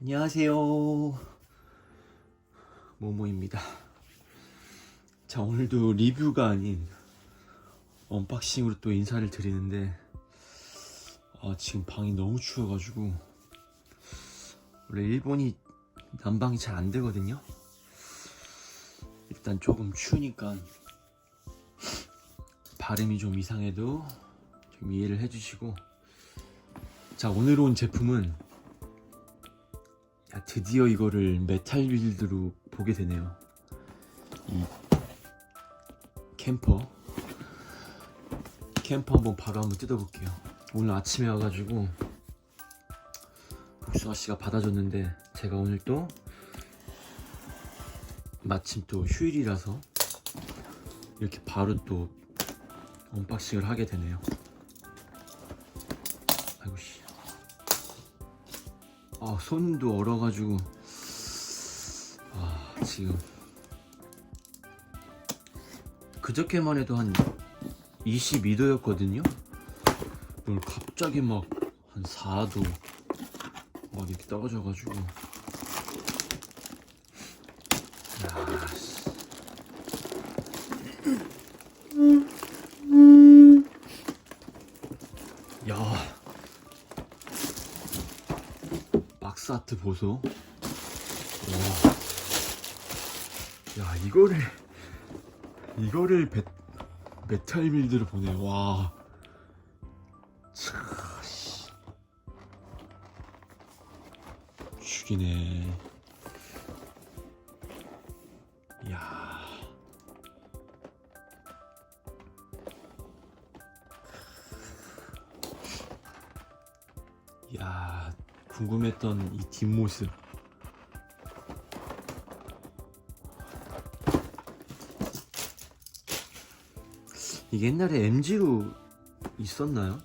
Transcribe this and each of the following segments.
안녕하세요. 모모입니다. 자, 오늘도 리뷰가 아닌 언박싱으로 또 인사를 드리는데, 아, 지금 방이 너무 추워가지고, 원래 일본이 난방이 잘 안 되거든요. 일단 조금 추우니까, 발음이 좀 이상해도 좀 이해를 해주시고, 자, 오늘 온 제품은 야, 드디어 이거를 메탈 빌드로 보게 되네요. 이 캠퍼. 캠퍼 한번 바로 한번 뜯어볼게요. 오늘 아침에 와가지고 복숭아 씨가 받아줬는데 제가 오늘 또 마침 또 휴일이라서 이렇게 바로 또 언박싱을 하게 되네요. 아, 손도 얼어가지고. 아, 지금. 그저께만 해도 한 22도였거든요. 오늘 갑자기 막 한 4도 막 이렇게 떨어져가지고. 야, 씨. 야. 박스 아트 보소. 와. 야, 이거를, 이거를 베, 메탈 빌드로 보네. 와. 차, 씨. 죽이네. 야. 야, 궁금했던 이 뒷모습. 이게 옛날에 MG로 있었나요?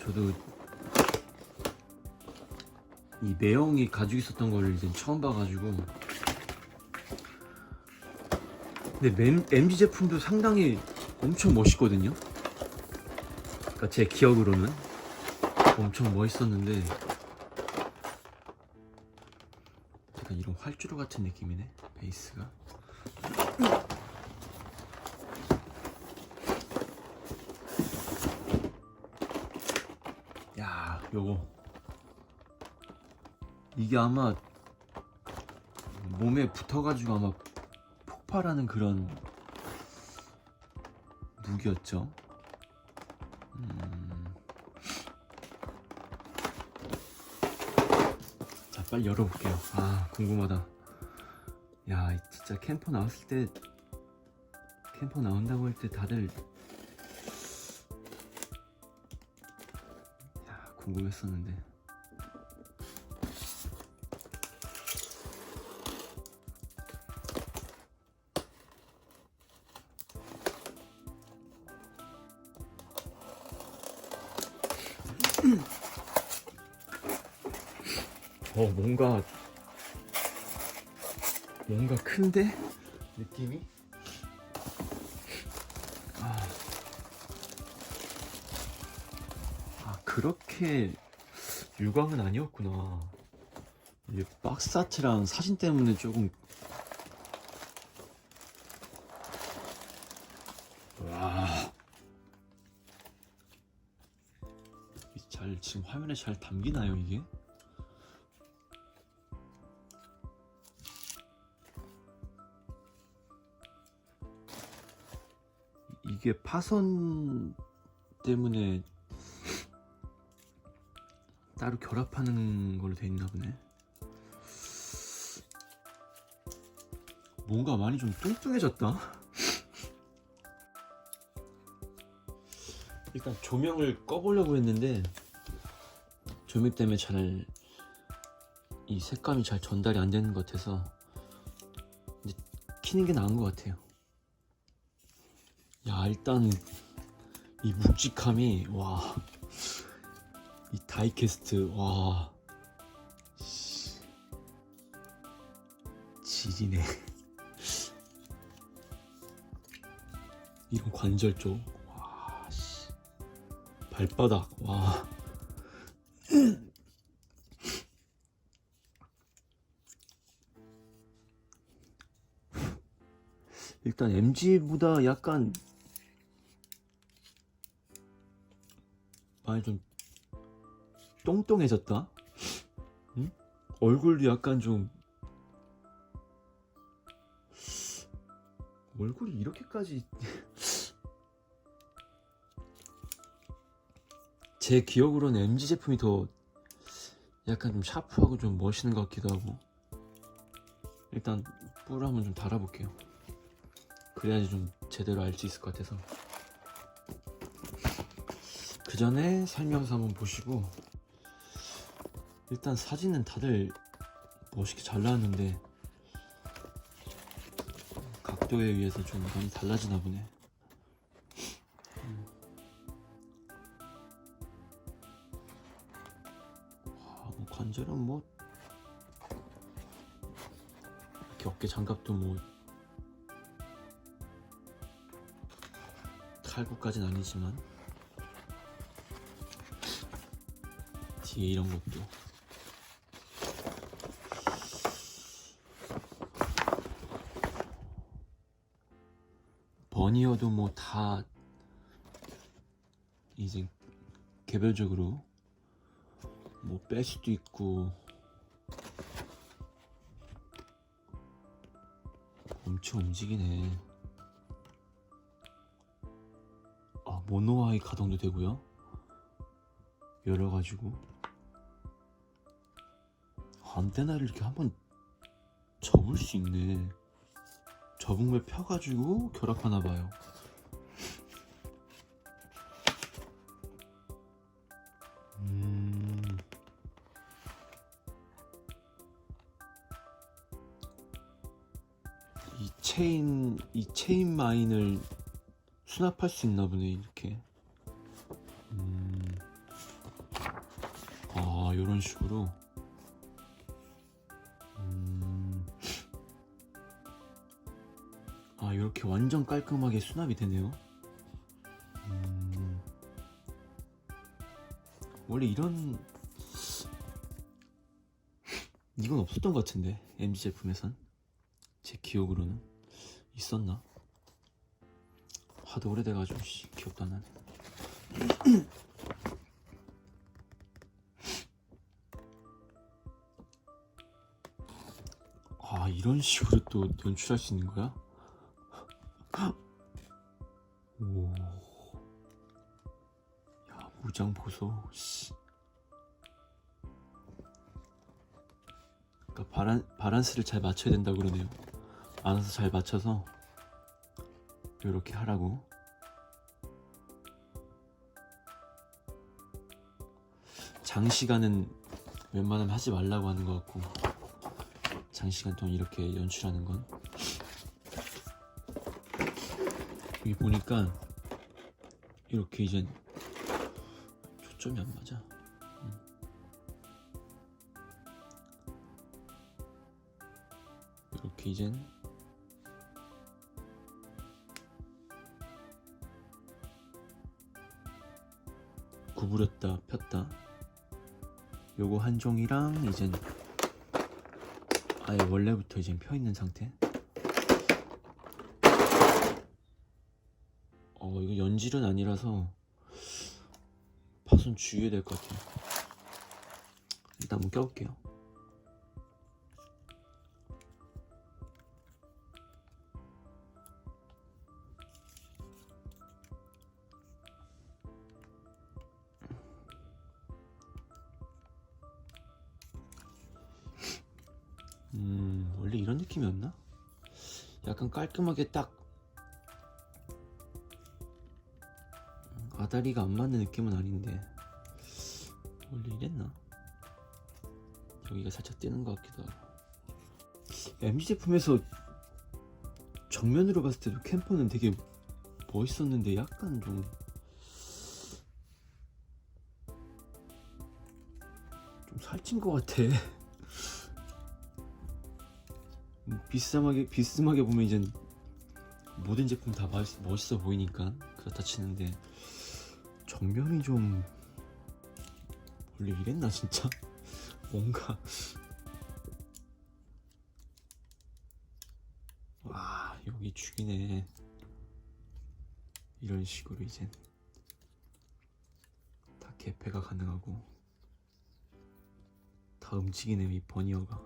저도 이 매형이 가지고 있었던 걸 이제 처음 봐가지고 근데 램- MG 제품도 상당히 엄청 멋있거든요 그러니까 제 기억으로는 엄청 멋있었는데 약간 이런 활주로 같은 느낌이네 베이스가. 야 요거. 이게 아마 몸에 붙어가지고 아마 폭발하는 그런 무기였죠? 음. 빨리 열어볼게요. 아 궁금하다. 야 진짜 캠퍼 나왔을 때 캠퍼 나온다고 할 때 다들 야 궁금했었는데 어 뭔가 뭔가 큰데? 느낌이? 아, 아 그렇게 유광은 아니었구나. 이 박스 아트랑 사진 때문에 조금. 와. 이잘 지금 화면에 잘 담기나요 이게? 이게 파손 때문에 따로 결합하는 걸로 돼 있나 보네. 뭔가 많이 좀 뚱뚱해졌다. 일단 조명을 꺼보려고 했는데 조명 때문에 잘 이 색감이 잘 전달이 안 되는 것 같아서 이제 키는 게 나은 것 같아요. 야 일단 이 묵직함이 와 이 다이캐스트 와 지리네 이런 관절 쪽 와, 씨. 발바닥 와 일단 MG보다 약간 많이 좀 똥똥해졌다. 응? 얼굴도 약간 좀 얼굴이 이렇게까지 제 기억으로는 MG 제품이 더 약간 좀 샤프하고 좀 멋있는 것 같기도 하고 일단 뿔 한번 좀 달아볼게요 그래야지 좀 제대로 알 수 있을 것 같아서 그 전에 설명서 한번 보시고 일단 사진은 다들 멋있게 잘 나왔는데 각도에 의해서 좀 많이 달라지나 보네 음. 아, 뭐 관절은 뭐 이렇게 어깨 장갑도 뭐 탈구까진 아니지만 뒤에 이런 것도. 버니어도 뭐 다 이제 개별적으로 뭐 뺄 수도 있고. 엄청 움직이네. 아 모노아이 가동도 되고요. 열어가지고 안테나를 이렇게 한번 접을 수 있네 걸 펴가지고 결합하나 봐요 음. 이 체인 이 체인 마인을 수납할 수 있나 보네 이렇게 음. 아 이런 식으로 이렇게 완전 깔끔하게 수납이 되네요 음. 원래 이런 이건 없었던 것 같은데 MG 제품에선 제 기억으로는 있었나? 하도 오래돼가지고 씨, 기억도 안 나네 아 이런 식으로 또 연출할 수 있는 거야? 오. 야 무장 보소. 씨. 그러니까 바란 바란스를 잘 맞춰야 된다 고 그러네요. 알아서 잘 맞춰서 이렇게 하라고. 장시간은 웬만하면 하지 말라고 하는 것 같고 장시간 동안 이렇게 연출하는 건 여기 보니까 이렇게 이젠 초점이 안 맞아 음. 이렇게 이젠 구부렸다 폈다 요거 한 종이랑 이젠 아예 원래부터 이제 펴 있는 상태. 어 이거 연질은 아니라서 파손 주의해야 될 것 같아요. 일단 한번 껴볼게요. 음, 원래 이런 느낌이었나? 약간 깔끔하게 딱 아다리가 안 맞는 느낌은 아닌데 원래 이랬나? 여기가 살짝 뜨는 것 같기도 하고 MG 제품에서 정면으로 봤을 때도 캠퍼는 되게 멋있었는데 약간 좀 좀 살찐 것 같아. 음, 비스하게 비스하게 보면 이제 모든 제품 다 맛- 멋있어 보이니까 그렇다 치는데 정면이 좀 원래 이랬나 진짜? 뭔가. 와 여기 죽이네. 이런 식으로 이젠 다 개폐가 가능하고. 다 움직이네요 이 버니어가.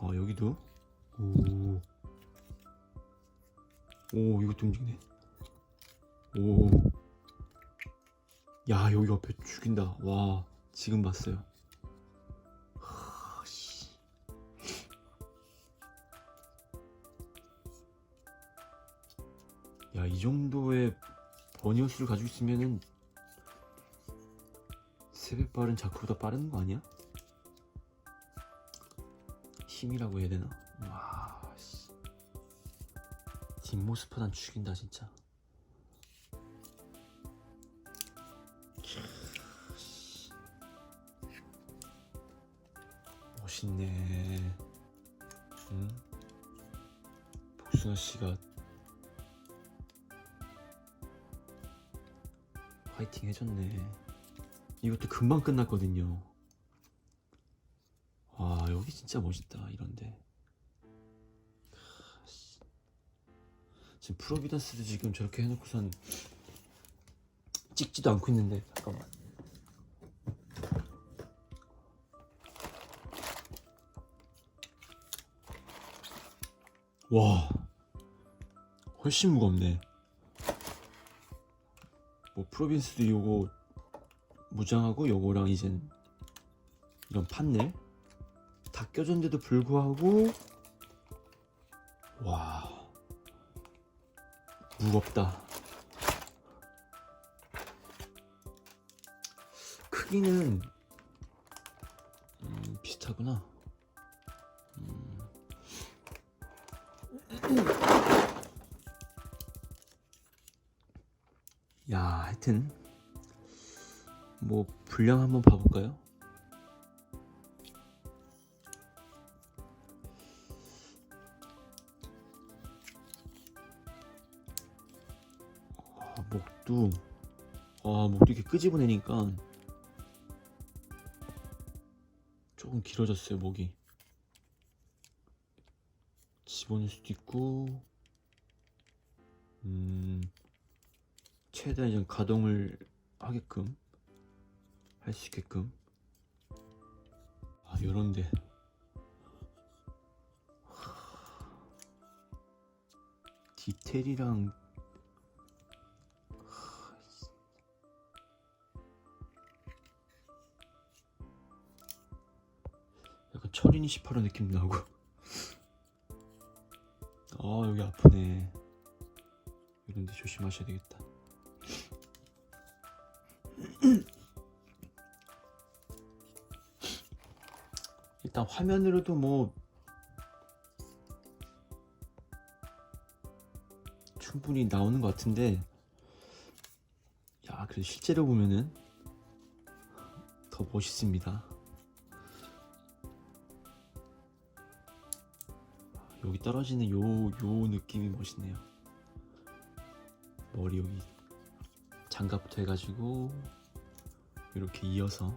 어 여기도? 오. 오 이것도 움직이네 오. 야 여기 옆에 죽인다 와 지금 봤어요 하, 씨. 야, 이 정도의 버니어 수를 가지고 있으면은 세배 빠른 자크보다 빠른 거 아니야? 힘이라고 해야 되나? 뒷모습보단 죽인다, 진짜. 씨. 멋있네. 응? 복숭아 씨가 화이팅 해줬네. 이것도 금방 끝났거든요. 와, 여기 진짜 멋있다, 이런데. 지금 프로비던스도 지금 저렇게 해놓고선 찍지도 않고 있는데, 잠깐만. 와, 훨씬 무겁네. 뭐 프로빈스도 요거 무장하고 요거랑 이젠 이런 판넬 다 껴졌는데도 불구하고 와 무겁다 크기는 음, 비슷하구나 음. 야, 하여튼 뭐 분량 한번 봐볼까요? 목도 아 목도 이렇게 끄집어내니까 조금 길어졌어요 목이. 집어넣을 수도 있고 음 최대한 좀 가동을 하게끔 할 수 있게끔. 아 요런데. 디테일이랑 철인이 18호 느낌도 나고. 아 여기 아프네. 이런데 조심하셔야 되겠다. 일단 화면으로도 뭐 충분히 나오는 것 같은데. 야 그래도 실제로 보면은 더 멋있습니다 여기 떨어지는 요, 요 느낌이 멋있네요. 머리 여기 장갑부터 해가지고 이렇게 이어서.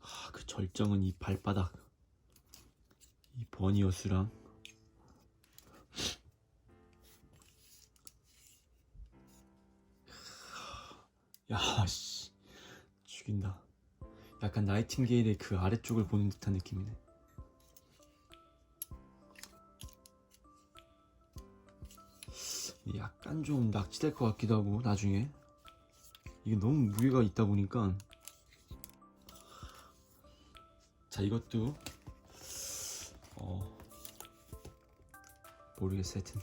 아, 그 절정은 이 발바닥 이 버니어스랑. 야씨. 죽인다. 약간 나이팅게일의 그 아래쪽을 보는 듯한 느낌이네 약간 좀 낙지될 것 같기도 하고 나중에. 이게 너무 무게가 있다 보니까. 자 이것도 어 모르겠어요 하여튼.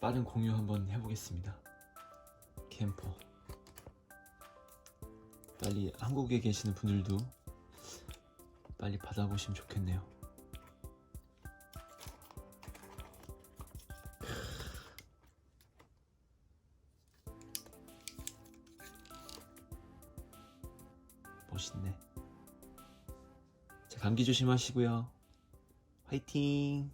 빠른 공유 한번 해보겠습니다. 캠퍼. 빨리 한국에 계시는 분들도 빨리 받아보시면 좋겠네요 감기 조심하시고요. 화이팅